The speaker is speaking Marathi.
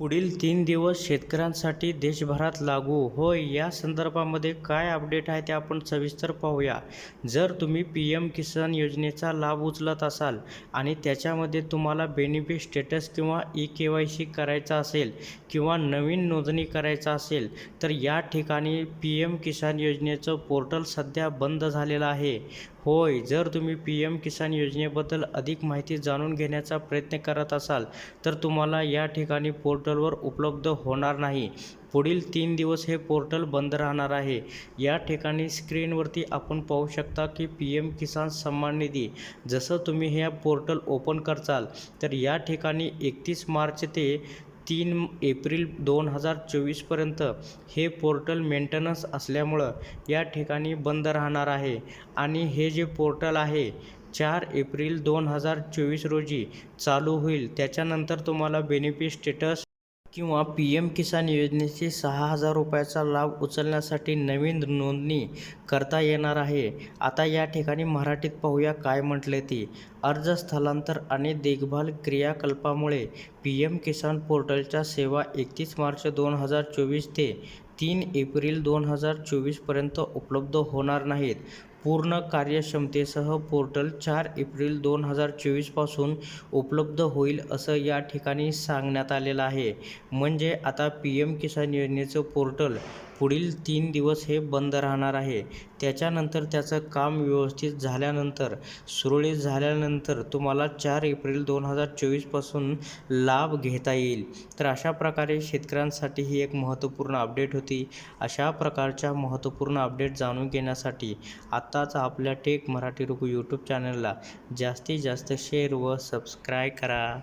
पुढील तीन दिवस शेतकऱ्यांसाठी देशभरात लागू. होय या संदर्भामध्ये काय अपडेट आहे ते आपण सविस्तर पाहूया. जर तुम्ही पी एम किसान योजनेचा लाभ उचलत असाल आणि त्याच्यामध्ये तुम्हाला बेनिफिट स्टेटस किंवा ई के वाय सी करायचा असेल किंवा नवीन नोंदणी करायचा असेल तर या ठिकाणी पी एम किसान योजनेचं पोर्टल सध्या बंद झालेलं आहे. होय जर तुम्ही पी एम किसान योजनेबद्दल अधिक माहिती जाणून घेण्याचा प्रयत्न करत असाल तर तुम्हाला या ठिकाणी पोर्टलवर उपलब्ध होणार नाही. पुढील तीन दिवस हे पोर्टल बंद राहणार आहे. या ठिकाणी स्क्रीनवरती आपण पाहू शकता की पी एम किसान सन्मान निधी जसं तुम्ही हे पोर्टल ओपन करचाल तर या ठिकाणी एकतीस मार्च ते तीन एप्रिल दोन हजार चोवीसपर्यंत हे पोर्टल मेंटेनन्स असल्यामुळं या ठिकाणी बंद राहणार आहे. आणि हे जे पोर्टल आहे चार एप्रिल दोन हजार चोवीस रोजी चालू होईल. त्याच्यानंतर तुम्हाला बेनिफिट स्टेटस किंवा पी एम किसान योजनेचे सहा हजार रुपयाचा लाभ उचलण्यासाठी नवीन नोंदणी करता येणार आहे. आता या ठिकाणी मराठीत पाहूया काय म्हटले ते. अर्ज स्थलांतर आणि देखभाल क्रियाकल्पामुळे पी एम किसान पोर्टलच्या सेवा एकतीस मार्च दोन हजार चोवीस ते तीन एप्रिल दोन हजार चोवीसपर्यंत उपलब्ध होणार नाहीत. पूर्ण कार्यक्षमतेसह पोर्टल चार एप्रिल दोन हजार चोवीसपासून उपलब्ध होईल असं या ठिकाणी सांगण्यात आलेलं आहे. म्हणजे आता पी एम किसान योजनेचं पोर्टल पुढील तीन दिवस हे बंद राहणार आहे. त्याच्यानंतर त्याचं काम व्यवस्थित झाल्यानंतर सुरळीत झाल्यानंतर तुम्हाला चार एप्रिल दोन हजार चोवीसपासून लाभ घेता येईल. तर अशा प्रकारे शेतकऱ्यांसाठी ही एक महत्त्वपूर्ण अपडेट होती. अशा प्रकारच्या महत्त्वपूर्ण अपडेट जाणून घेण्यासाठी आत्ताच आपल्या टेक मराठी रुकू यूट्यूब चॅनलला जास्तीत जास्त शेअर व सबस्क्राईब करा.